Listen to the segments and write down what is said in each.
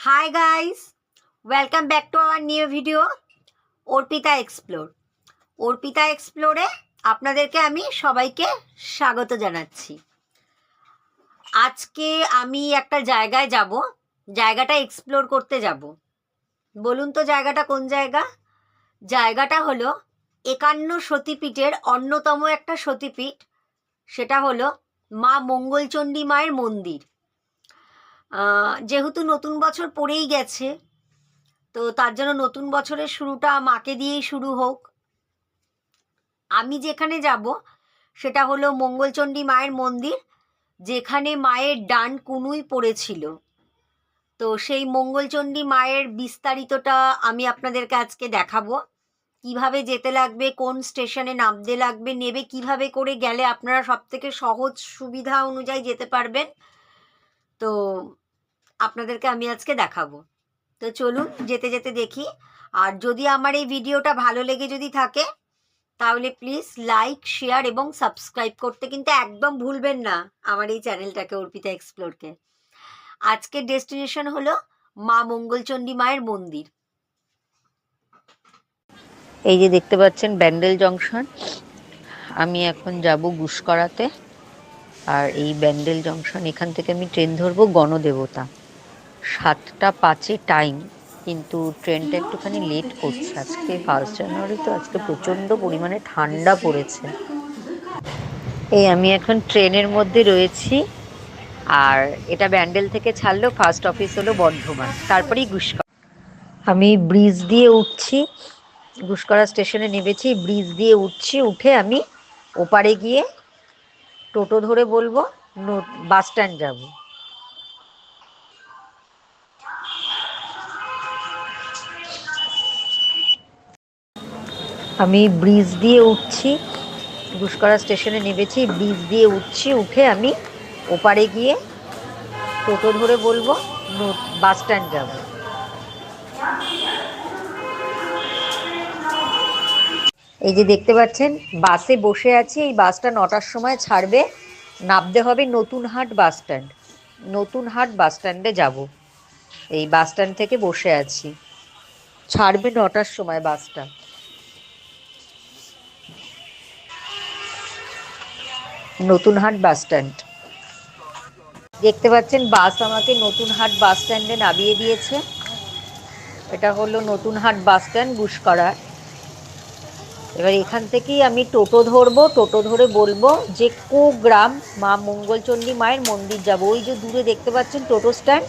Hi guys welcome back to our new video Arpita explore Arpita এক্সপ্লোরে আপনাদেরকে আমি সবাইকে স্বাগত জানাচ্ছি। আজকে আমি একটা জায়গায় যাব, জায়গাটা এক্সপ্লোর করতে যাব। বলুন তো জায়গাটা কোন জায়গা? জায়গাটা হলো একান্ন সতীপীঠের অন্যতম একটা সতীপীঠ, সেটা হলো মা মঙ্গলচণ্ডী মায়ের মন্দির। যেহেতু নতুন বছর পড়েই গেছে, তো তার জন্য নতুন বছরের শুরুটা মাকে দিয়েই শুরু হোক। আমি যেখানে যাব, সেটা হলো মঙ্গলচণ্ডী মায়ের মন্দির, যেখানে মায়ের ডান কুনুই পড়েছিল। তো সেই মঙ্গলচণ্ডী মায়ের বিস্তারিতটা আমি আপনাদেরকে আজকে দেখাবো। কীভাবে যেতে লাগবে, কোন স্টেশনে নামতে লাগবে, নেবে কীভাবে করে গেলে আপনারা সব থেকে সহজ সুবিধা অনুযায়ী যেতে পারবেন। তো আপনাদেরকে আমি আজকে দেখাবো। তো চলুন যেতে যেতে দেখি। আর যদি আমার এই ভিডিওটা ভালো লেগে যদি থাকে, তাহলে প্লিজ লাইক, শেয়ার এবং সাবস্ক্রাইব করতে কিন্তু একদম ভুলবেন না আমার এই চ্যানেলটাকে অর্পিতা এক্সপ্লোরকে। আজকের ডেস্টিনেশন হলো মা মঙ্গলচণ্ডী মায়ের মন্দির। এই যে দেখতে পাচ্ছেন ব্যান্ডেল জংশন। আমি এখন যাব গুসকরাতে। আর এই ব্যান্ডেল জংশন, এখান থেকে আমি ট্রেন ধরবো গণদেবতা। সাতটা পাঁচে টাইম কিন্তু ট্রেনটা একটুখানি লেট করছে। আজকে ফার্স্ট জানুয়ারি তো আজকে প্রচণ্ড পরিমাণে ঠান্ডা পড়েছে। এই আমি এখন ট্রেনের মধ্যে রয়েছি, আর এটা ব্যান্ডেল থেকে ছাড়লো ফার্স্ট অফিস হলো বর্ধমান। তারপরেই গুসকরা। আমি ব্রিজ দিয়ে উঠছি, গুসকরা স্টেশনে নেমেছি ব্রিজ দিয়ে উঠছি, উঠে আমি ওপারে গিয়ে টোটো ধরে বলব বাস স্ট্যান্ড যাব। আমি ব্রিজ দিয়ে উঠছি গুসকরা স্টেশনে নেমেছি, ব্রিজ দিয়ে উঠছি, উঠে আমি ওপারে গিয়ে টোটো ধরে বলব বাস স্ট্যান্ড যাব। এই যে দেখতে পাচ্ছেন, বাসে বসে আছি, এই বাসটা নটার সময় ছাড়বে, নামতে হবে নতুন হাট বাস স্ট্যান্ড। নতুন হাট বাস স্ট্যান্ডে যাব। এই বাস স্ট্যান্ড থেকে বসে আছি। ছাড়বে নটার সময় বাসটা। নতুন হাট বাস স্ট্যান্ড। দেখতে পাচ্ছেন, বাস আমাকে নতুন হাট বাস স্ট্যান্ডে নামিয়ে দিয়েছে। এটা হলো নতুন হাট বাস স্ট্যান্ড গুসকরার এবার এখান থেকেই আমি টোটো ধরবো, টোটো ধরে বলব যে, কো গ্রাম মা মঙ্গলচণ্ডী মায়ের মন্দির যাব। ওই যে দূরে দেখতে পাচ্ছেন টোটো স্ট্যান্ড।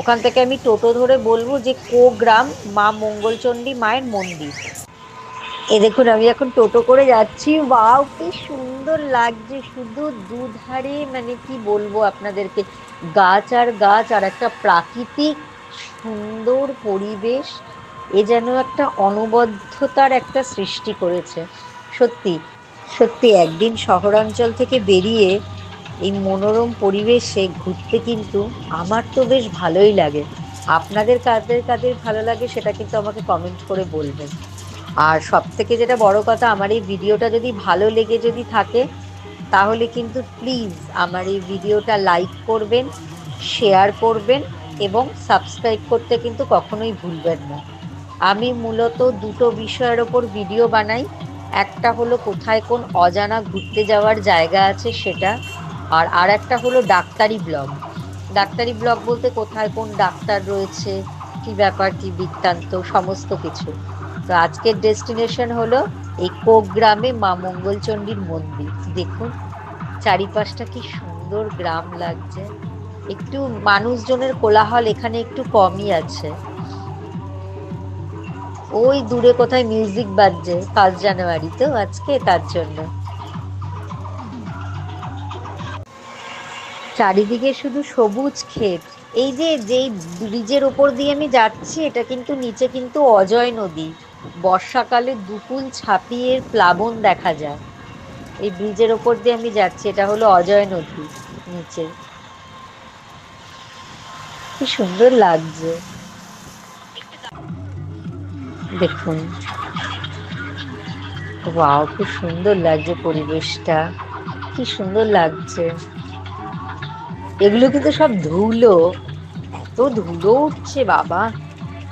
ওখান থেকে আমি টোটো ধরে বলব যে, কো গ্রাম মা মঙ্গলচণ্ডী মায়ের মন্দির। এ দেখুন, আমি এখন টোটো করে যাচ্ছি। বাও কি সুন্দর লাগছে, শুধু দুধারে মানে কি বলব আপনাদেরকে, গাছ আর গাছ, আর একটা প্রাকৃতিক সুন্দর পরিবেশ, এ যেন একটা অনবদ্ধতার একটা সৃষ্টি করেছে। সত্যি সত্যি, একদিন শহরাঞ্চল থেকে বেরিয়ে এই মনোরম পরিবেশে ঘুরতে কিন্তু আমার তো বেশ ভালোই লাগে। আপনাদের কাদের কাদের ভালো লাগে সেটা কিন্তু আমাকে কমেন্ট করে বলবেন। আর সব থেকে যেটা বড় কথা, আমার এই ভিডিওটা যদি ভালো লেগে যদি থাকে, তাহলে কিন্তু প্লিজ আমার এই ভিডিওটা লাইক করবেন শেয়ার করবেন এবং সাবস্ক্রাইব করতে কিন্তু কখনোই ভুলবেন না। আমি মূলত দুটো বিষয়ের ওপর ভিডিও বানাই। একটা হলো কোথায় কোন অজানা ঘুরতে যাওয়ার জায়গা আছে সেটা, আর আর একটা হলো ডাক্তারি ব্লগ। ডাক্তারি ব্লগ বলতে কোথায় কোন ডাক্তার রয়েছে, কি ব্যাপার, কি বৃত্তান্ত, সমস্ত কিছু। তো আজকের ডেস্টিনেশন হলো এই গ্রামে মা মঙ্গলচণ্ডীর মন্দির। দেখুন, চারিপাশটা কি সুন্দর গ্রাম লাগছে। একটু মানুষজনের কোলাহল এখানে একটু কমই আছে। ওই দূরে কোথায় মিউজিক বাজছে ফার্স্ট জানুয়ারি তো আজকে তার জন্য। চারিদিকে শুধু সবুজ ক্ষেত। এই যে, যেই ব্রিজের ওপর দিয়ে আমি যাচ্ছি, এটা কিন্তু নিচে কিন্তু অজয় নদী। বর্ষাকালে দুপুল ছাপিয়ে প্লাবন দেখা যায়। এই ব্রিজের ওপর দিয়ে আমি যাচ্ছি, এটা হলো অজয় নদী নিচে। কি সুন্দর লাগছে। দেখুন। ওয়াও খুব সুন্দর লাগছে পরিবেশটা। কি সুন্দর লাগছে। এগুলো কিন্তু সব ধুলো। তো ধুলো উঠছে, বাবা।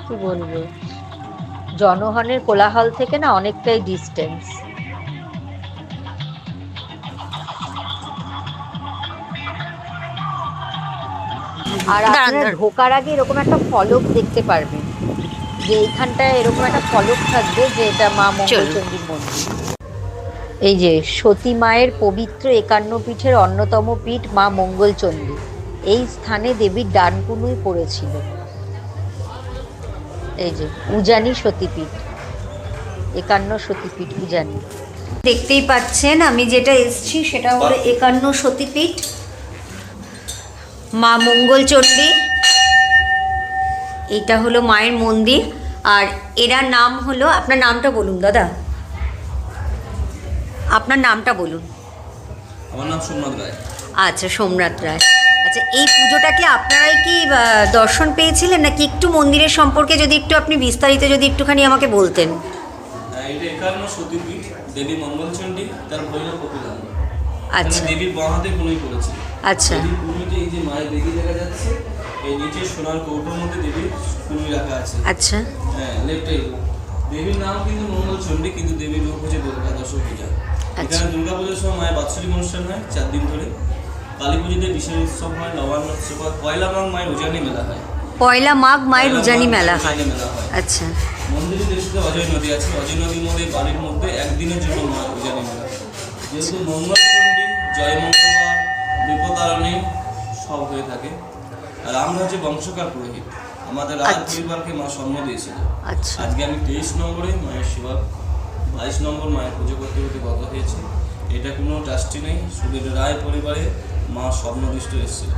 কি বলব? জনগণের কোলাহল থেকে না অনেকটাই ডিস্টেন্স আর আপনারা ঢোকার আগে এরকম একটা ফলক দেখতে পারবেন। যে এইখানটায় এরকম একটা ফলক থাকবে যে এটা মা মঙ্গলচণ্ডীর মন্দির। এই যে সতী মায়ের পবিত্র একান্ন পীঠের অন্যতম পীঠ মা মঙ্গলচণ্ডী এই স্থানে দেবীর ডানকুনুই পড়েছিল এই যে উজানি সতীপীঠ। একান্ন সতীপীঠ উজানি। দেখতেই পাচ্ছেন আমি যেটা এসছি সেটা হলো একান্ন সতীপীঠ। মা মঙ্গলচণ্ডী এটা হলো মায়ের মন্দির। আর এরা নাম হলো আপনার নামটা বলুন দাদা। আপনার নামটা বলুন। আমার নাম সোমনাথ রায়। আচ্ছা সোমনাথ রায়। আচ্ছা এই পুজোটা কি আপনারাই কি দর্শন পেয়েছিলেন? নাকি একটু মন্দিরের সম্পর্কে যদি একটু আপনি বিস্তারিত যদি একটুখানি আমাকে বলতেন? হ্যাঁ, এটা একান্ন সতীপীঠ দেবী মঙ্গলচণ্ডী তার ভৈরব কপিলাম। আচ্ছা। দেবীর বাঁ হাতে কুনুই পড়েছে। আচ্ছা। দেবীর কুনুইতে এই যে মায়ের দেবী দেখা যাচ্ছে এই নিচে সোনার কৌটোর মধ্যে দেবীর কুনুই রাখা আছে। আচ্ছা। হ্যাঁ লেফটে দেবীর নাম কিন্তু মঙ্গলচণ্ডী কিন্তু দেবীর রূপ হচ্ছে দুর্গা দশ পূজা। আচ্ছা। এখানে দুর্গা পুজোর সময় মায়ের বাৎসরিক অনুষ্ঠান হয় চার দিন ধরে। কালী পুজোতে বিশেষ উৎসব হয় নবান্ন উৎসব হয়। পয়লা মাঘ মায়ের উজানি মেলা হয়। পয়লা মাঘ মায়ের উজানি মেলা হয়। মেলা হয়। আচ্ছা। মন্দিরের দেশে অজয় নদী আছে। অজয় নদীর মধ্যে বাড়ির মধ্যে একদিনের জন্য মা উজানি মেলা যেহেতু মঙ্গলচণ্ডী জয় মঙ্গলবার বিপদারণী সব হয়ে থাকে। আর আমরা হচ্ছে বংশকার পুরোহিত। আমাদের রাজ আচ্ছা। পরিবারকে মা জন্ম দিয়েছিল। আচ্ছা। আজকে আমি তেইশ নম্বরে মায়ের সেবা বাইশ নম্বর মায়ের পুজো করতে করতে গত হয়েছে। এটা কোনো ট্রাস্টি নেই। শুধু রায় পরিবারে মা স্বপ্নদৃষ্ট এসেছিল।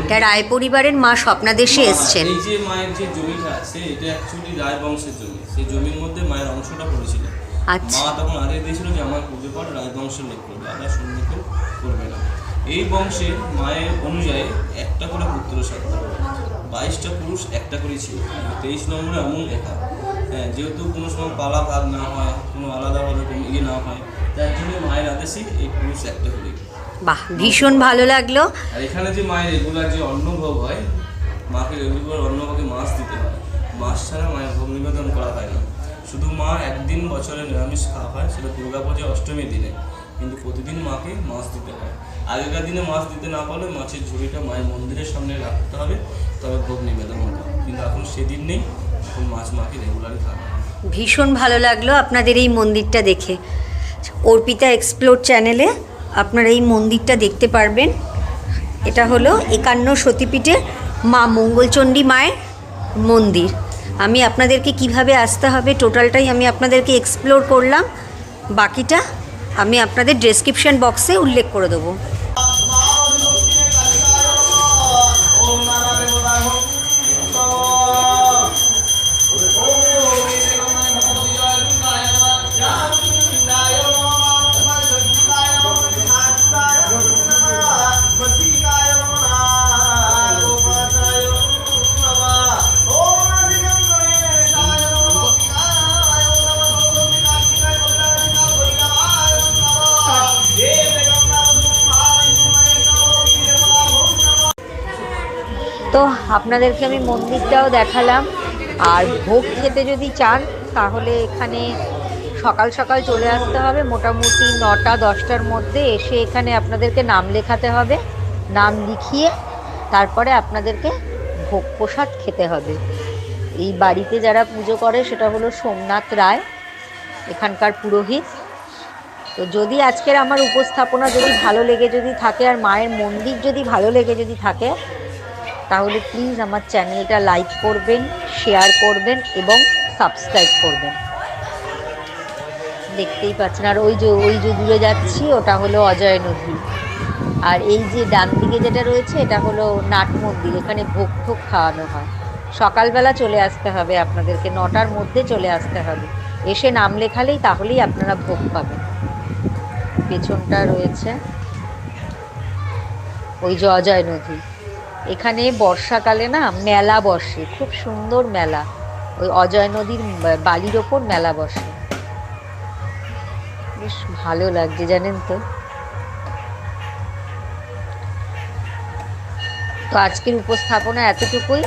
এটা রায় পরিবারের মা স্বপ্নাদেশে এসছেন। এই যে মায়ের যে জমিটা আছে এটা অ্যাকচুয়ালি রায় বংশের জমি। সেই জমির মধ্যে মায়ের অংশটা পড়েছিল আচ্ছা। মা তখন আদেশ দিয়েছিল যে আমার পুজো পাঠ রায় বংশের লোক করবে আবার শূন্য কেউ করবে না। এই বংশে মায়ের অনুযায়ী একটা করে পুত্র সত্তা বাইশটা পুরুষ একটা করেই ছিল। তেইশ নম্বরে এমন লেখা। হ্যাঁ যেহেতু কোনো সময় পালা ভাগ না হয় কোনো আলাদাভাবে কোনো ইয়ে না হয় তার জন্য মায়ের আদেশে এই পুরুষ একটা করে বাহ ভীষণ ভালো লাগল। আর এখানে যে মায়ের রেগুলার যে অন্নভোগ হয় মাকে রেগুলার অন্নভোগে মাছ দিতে হয়। মাছ ছাড়া মায়ের ভোগ নিবেদন করা হয় না। শুধু মা একদিন বছরে নিরামিষ খাওয়া হয় সেটা দুর্গা পুজো অষ্টমীর দিনে। কিন্তু প্রতিদিন মাকে মাছ দিতে হয়। আগেকার দিনে মাছ দিতে না পারলে মাছের ঝুড়িটা মায়ের মন্দিরের সামনে রাখতে হবে তবে ভোগ নিবেদন হবে। কিন্তু এখন সেদিন নেই এখন মাছ মাকে রেগুলারই খাওয়া হয়। ভীষণ ভালো লাগল আপনাদের এই মন্দিরটা দেখে। অর্পিতা এক্সপ্লোর চ্যানেলে আপনারা এই মন্দিরটা দেখতে পারবেন। এটা হলো একান্ন সতীপীঠে মা মঙ্গলচণ্ডী মায়ের মন্দির। আমি আপনাদেরকে কীভাবে আসতে হবে টোটালটাই আমি আপনাদেরকে এক্সপ্লোর করলাম। বাকিটা আমি আপনাদের ডেসক্রিপশন বক্সে উল্লেখ করে দেবো। তো আপনাদেরকে আমি মন্দিরটাও দেখালাম। আর ভোগ খেতে যদি চান, তাহলে এখানে সকাল সকাল চলে আসতে হবে। মোটামুটি নটা, দশটার মধ্যে এসে এখানে আপনাদেরকে নাম লেখাতে হবে। নাম লিখিয়ে তারপরে আপনাদেরকে ভোগ প্রসাদ খেতে হবে। এই বাড়িতে যারা পুজো করে, সেটা হলো সোমনাথ রায়, এখানকার পুরোহিত। তো যদি আজকের আমার উপস্থাপনা যদি ভালো লেগে যদি থাকে, আর মায়ের মন্দির যদি ভালো লেগে যদি থাকে তাহলে প্লিজ আমার চ্যানেলটা লাইক করবেন শেয়ার করবেন এবং সাবস্ক্রাইব করবেন। দেখতেই পাচ্ছেন, আর ওই যে ওই যে দূরে যাচ্ছি, ওটা হলো অজয় নদী। আর এই যে ডান দিকে যেটা রয়েছে, এটা হলো নাট মন্দির, এখানে ভোগ ঠোক খাওয়ানো হয়। সকালবেলা চলে আসতে হবে আপনাদেরকে, নটার মধ্যে চলে আসতে হবে। এসে নাম লেখালেই তাহলেই আপনারা ভোগ পাবেন। পেছনটা রয়েছে ওই যে অজয় নদী। এখানে বর্ষাকালে না মেলা বসে, খুব সুন্দর মেলা। ওই অজয় নদীর বালির ওপর মেলা বসে। বেশ ভালো লাগছে, জানেন তো। তো আজকের উপস্থাপনা এতটুকুই।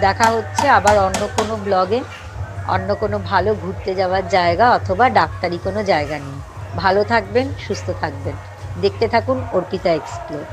দেখা হচ্ছে আবার অন্য কোনো ব্লগে। অন্য কোনো ভালো ঘুরতে যাওয়ার জায়গা অথবা ডাক্তারি কোনো জায়গা নিয়ে। ভালো থাকবেন, সুস্থ থাকবেন। দেখতে থাকুন অর্পিতা এক্সপ্লোর।